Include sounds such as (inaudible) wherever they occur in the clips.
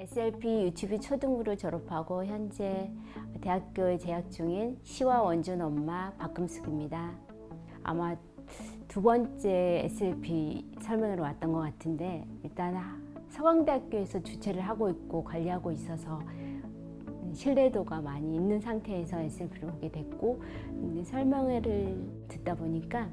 SLP 유치부 초등부를 졸업하고 현재 대학교에 재학 중인 시와 원준 엄마 박금숙입니다. 아마 두 번째 SLP 설명으로 왔던 것 같은데 일단 서강대학교에서 주최를 하고 있고 관리하고 있어서 신뢰도가 많이 있는 상태에서 SLP를 오게 됐고 설명회를 듣다 보니까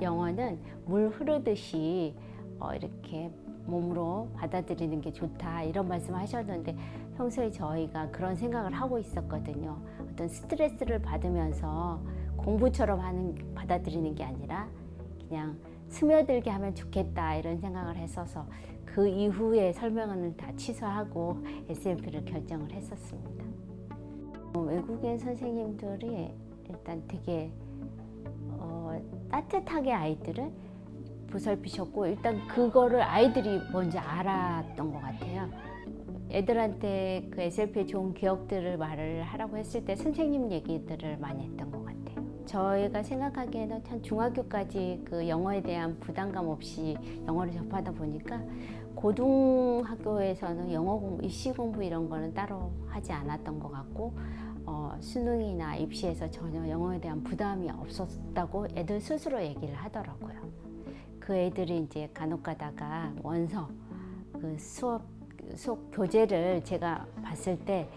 영어는 물 흐르듯이 어, 이렇게 몸으로 받아들이는 게 좋다 이런 말씀 하셨는데 평소에 저희가 그런 생각을 하고 있었거든요. 어떤 스트레스를 받으면서 공부처럼 하는 받아들이는 게 아니라 그냥 스며들게 하면 좋겠다 이런 생각을 했어서 그 이후에 설명은 다 취소하고 SLP를 결정을 했었습니다. 어, 외국인 선생님들이 일단 되게 어, 따뜻하게 아이들을 보살피셨고 일단 그거를 아이들이 먼저 알았던 것 같아요. 애들한테 그 SLP의 좋은 기억들을 말을 하라고 했을 때 선생님 얘기들을 많이 했던 것 같아요. 저희가 생각하기에는 한 중학교까지 그 영어에 대한 부담감 없이 영어를 접하다 보니까 고등학교에서는 영어 공부, 입시 공부 이런 거는 따로 하지 않았던 것 같고 어, 수능이나 입시에서 전혀 영어에 대한 부담이 없었다고 애들 스스로 얘기를 하더라고요. 그 애들이 이제 간혹 가다가 원서 그 수업 수업 교재를 제가 봤을 때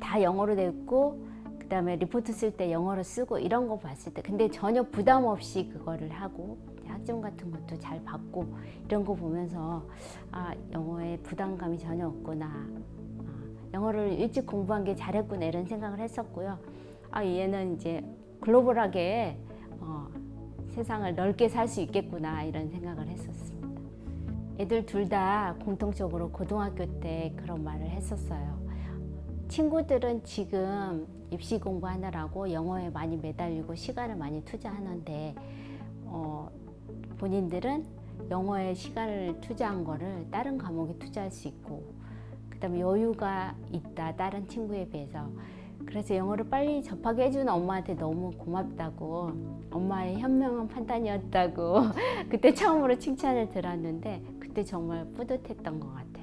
다 영어로 돼 있고 그다음에 리포트 쓸 때 영어로 쓰고 이런 거 봤을 때 근데 전혀 부담 없이 그거를 하고 학점 같은 것도 잘 받고 이런 거 보면서 아 영어에 부담감이 전혀 없구나. 아, 영어를 일찍 공부한 게 잘했구나 이런 생각을 했었고요. 아 얘는 이제 글로벌하게 어, 세상을 넓게 살 수 있겠구나 이런 생각을 했었습니다. 애들 둘 다 공통적으로 고등학교 때 그런 말을 했었어요. 친구들은 지금 입시 공부하느라고 영어에 많이 매달리고 시간을 많이 투자하는데 어, 본인들은 영어에 시간을 투자한 거를 다른 과목에 투자할 수 있고 그다음에 여유가 있다 다른 친구에 비해서 그래서 영어를 빨리 접하게 해주는 엄마한테 너무 고맙다고 엄마의 현명한 판단이었다고 (laughs) 그때 처음으로 칭찬을 들었는데 그때 정말 뿌듯했던 것 같아요.